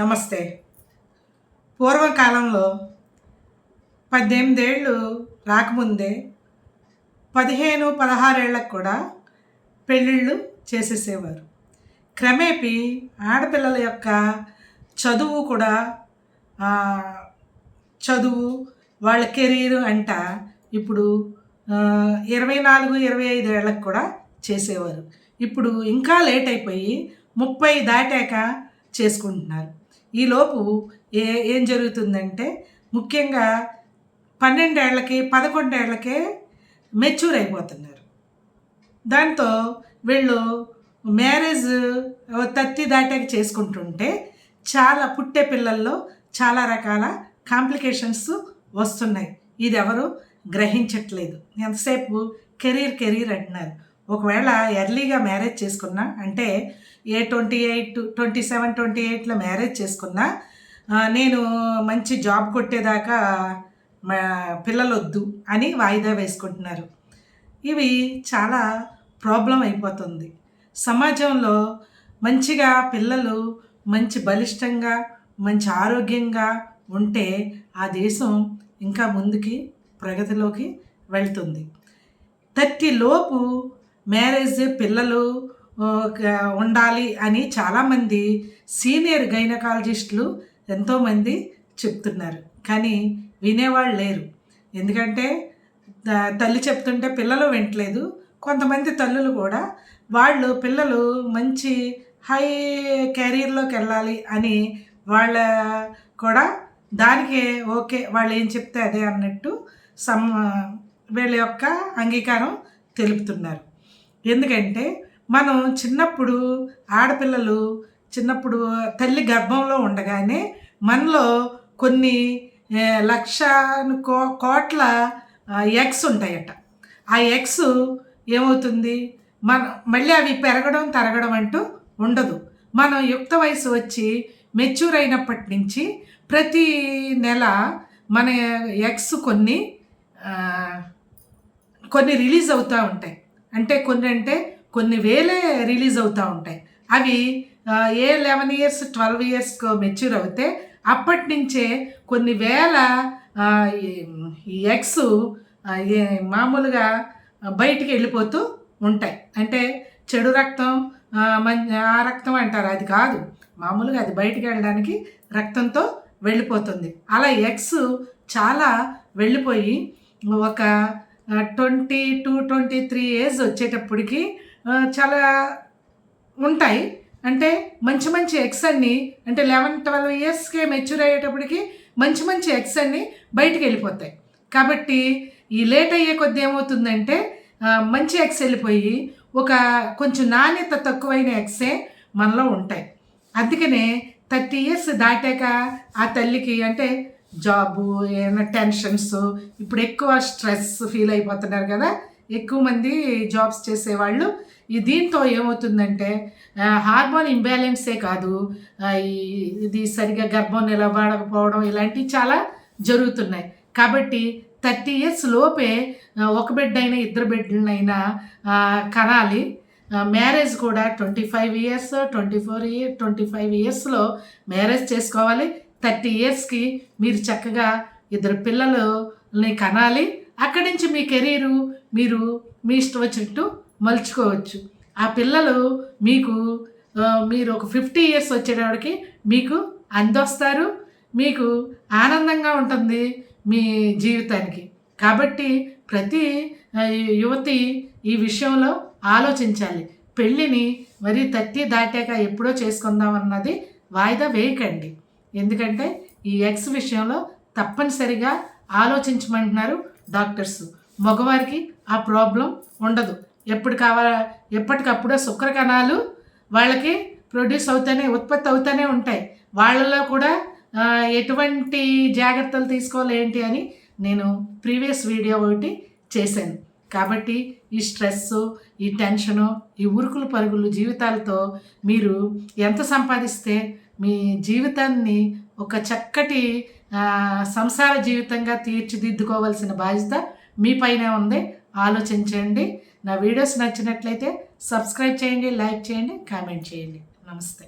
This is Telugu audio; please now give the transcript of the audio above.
నమస్తే. పూర్వకాలంలో పద్దెనిమిదేళ్ళు రాకముందే పదిహేను పదహారేళ్ళకు కూడా పెళ్ళిళ్ళు చేసేసేవారు. క్రమేపీ ఆడపిల్లల యొక్క చదువు కూడా చదువు వాళ్ళ కెరీర్ అంట ఇప్పుడు ఇరవై నాలుగు ఇరవై ఐదు ఏళ్ళకు కూడా చేసేవారు. ఇప్పుడు ఇంకా లేట్ అయిపోయి ముప్పై దాటాక చేసుకుంటున్నారు. ఈలోపు ఏ ఏం జరుగుతుందంటే ముఖ్యంగా పన్నెండేళ్ళకి పదకొండేళ్ళకే మెచ్యూర్ అయిపోతున్నారు. దాంతో వీళ్ళు మ్యారేజ్ తత్తి దాటాక చేసుకుంటుంటే చాలా పుట్టే పిల్లల్లో చాలా రకాల కాంప్లికేషన్స్ వస్తున్నాయి. ఇది ఎవరు గ్రహించట్లేదు. ఎంతసేపు కెరీర్ కెరీర్ అంటున్నారు. ఒకవేళ ఎర్లీగా మ్యారేజ్ చేసుకున్నా అంటే ఏ twenty eight twenty seven twenty ఎయిట్లో మ్యారేజ్ చేసుకున్నా నేను మంచి జాబ్ కొట్టేదాకా మా పిల్లలు వద్దు అని వాయిదా వేసుకుంటున్నారు. ఇవి చాలా ప్రాబ్లం అయిపోతుంది. సమాజంలో మంచిగా పిల్లలు మంచి బలిష్టంగా మంచి ఆరోగ్యంగా ఉంటే ఆ దేశం ఇంకా ముందుకి ప్రగతిలోకి వెళ్తుంది. థర్టీ లోపు మ్యారేజ్ పిల్లలు ఉండాలి అని చాలామంది సీనియర్ గైనకాలజిస్టులు ఎంతోమంది చెప్తున్నారు. కానీ వినేవాళ్ళు లేరు. ఎందుకంటే తల్లి చెప్తుంటే పిల్లలు వింటలేదు. కొంతమంది తల్లులు కూడా వాళ్ళు పిల్లలు మంచి హై కెరీర్లోకి వెళ్ళాలి అని వాళ్ళ కూడా దానికే ఓకే వాళ్ళు ఏం చెప్తే అదే అన్నట్టు సమ్ వీళ్ళ యొక్క అంగీకారం తెలుపుతున్నారు. ఎందుకంటే మనం చిన్నప్పుడు ఆడపిల్లలు చిన్నప్పుడు తల్లి గర్భంలో ఉండగానే మనలో కొన్ని లక్ష కో కోట్ల ఎగ్స్ ఉంటాయట. ఆ ఎగ్స్ ఏమవుతుంది? మన మళ్ళీ అవి పెరగడం తరగడం అంటూ ఉండదు. మనం యుక్త వయసు వచ్చి మెచ్యూర్ అయినప్పటి నుంచి ప్రతి నెల మన ఎగ్స్ కొన్ని కొన్ని రిలీజ్ అవుతూ ఉంటాయి. అంటే కొన్ని అంటే కొన్ని వేలే రిలీజ్ అవుతూ ఉంటాయి. అవి ఏ లెవెన్ ఇయర్స్ ట్వెల్వ్ ఇయర్స్కు మెచ్యూర్ అవుతే అప్పటి నుంచే కొన్ని వేల ఈ- ఎగ్స్ మామూలుగా బయటికి వెళ్ళిపోతూ ఉంటాయి. అంటే చెడు రక్తం మం ఆ రక్తం అంటారు. అది కాదు. మామూలుగా అది బయటికి వెళ్ళడానికి రక్తంతో వెళ్ళిపోతుంది. అలా ఎగ్స్ చాలా వెళ్ళిపోయి ఒక twenty two twenty three age వచ్చేటప్పటికి చాలా ఉంటాయి. అంటే మంచి మంచి ఎగ్స్ అన్ని అంటే లెవెన్ ట్వెల్వ్ ఇయర్స్కే మెచ్యూర్ అయ్యేటప్పటికి మంచి మంచి ఎగ్స్ అన్ని బయటికి వెళ్ళిపోతాయి. కాబట్టి ఈ లేట్ అయ్యే కొద్ది ఏమవుతుందంటే మంచి ఎగ్స్ వెళ్ళిపోయి ఒక కొంచెం నాణ్యత తక్కువైన ఎగ్సే మనలో ఉంటాయి. అందుకనే థర్టీ ఇయర్స్ దాటాక ఆ తల్లికి అంటే జాబు ఏమైనా టెన్షన్స్ ఇప్పుడు ఎక్కువ స్ట్రెస్ ఫీల్ అయిపోతున్నారు కదా ఎక్కువ మంది జాబ్స్ చేసేవాళ్ళు. ఈ దీంతో ఏమవుతుందంటే హార్మోన్ ఇంబ్యాలెన్సే కాదు ఇది సరిగా గర్భం నిలబడకపోవడం ఇలాంటివి చాలా జరుగుతున్నాయి. కాబట్టి థర్టీ ఇయర్స్ లోపే ఒక బిడ్డ అయినా ఇద్దరు బిడ్డలనైనా కనాలి మ్యారేజ్ కూడా twenty five years twenty four year twenty five ఇయర్స్లో మ్యారేజ్ చేసుకోవాలి. థర్టీ ఇయర్స్కి మీరు చక్కగా ఇద్దరు పిల్లలని కనాలి. అక్కడి నుంచి మీ కెరీరు మీరు మీ ఇష్టం వచ్చినట్టు మలుచుకోవచ్చు. ఆ పిల్లలు మీకు మీరు ఒక ఫిఫ్టీ ఇయర్స్ వచ్చేటప్పటికి మీకు అందొస్తారు. మీకు ఆనందంగా ఉంటుంది మీ జీవితానికి. కాబట్టి ప్రతి యువతి ఈ విషయంలో ఆలోచించాలి. పెళ్ళిని మరి తట్టి దాటాక ఎప్పుడో చేసుకుందాం అన్నది వాయిదా వేయకండి. ఎందుకంటే ఈ ఎక్స్ విషయంలో తప్పనిసరిగా ఆలోచించమంటున్నారు డాక్టర్స్. మగవారికి ఆ ప్రాబ్లం ఉండదు. ఎప్పుడు కావాల ఎప్పటికప్పుడు శుక్ర కణాలు వాళ్ళకి ప్రొడ్యూస్ అవుతూనే ఉత్పత్తి అవుతూనే ఉంటాయి. వాళ్ళలో కూడా ఎటువంటి జాగ్రత్తలు తీసుకోవాలి ఏంటి అని నేను ప్రీవియస్ వీడియో ఒకటి చేశాను. కాబట్టి ఈ స్ట్రెస్ ఈ టెన్షను ఈ ఉరుకులు పరుగులు జీవితాలతో మీరు ఎంత సంపాదిస్తే మీ జీవితాన్ని ఒక చక్కటి సంసార జీవితంగా తీర్చిదిద్దుకోవాల్సిన బాధ్యత మీ పైనే ఉంది. ఆలోచించండి. నా వీడియోస్ నచ్చినట్లయితే సబ్స్క్రైబ్ చేయండి లైక్ చేయండి కామెంట్ చేయండి. నమస్తే.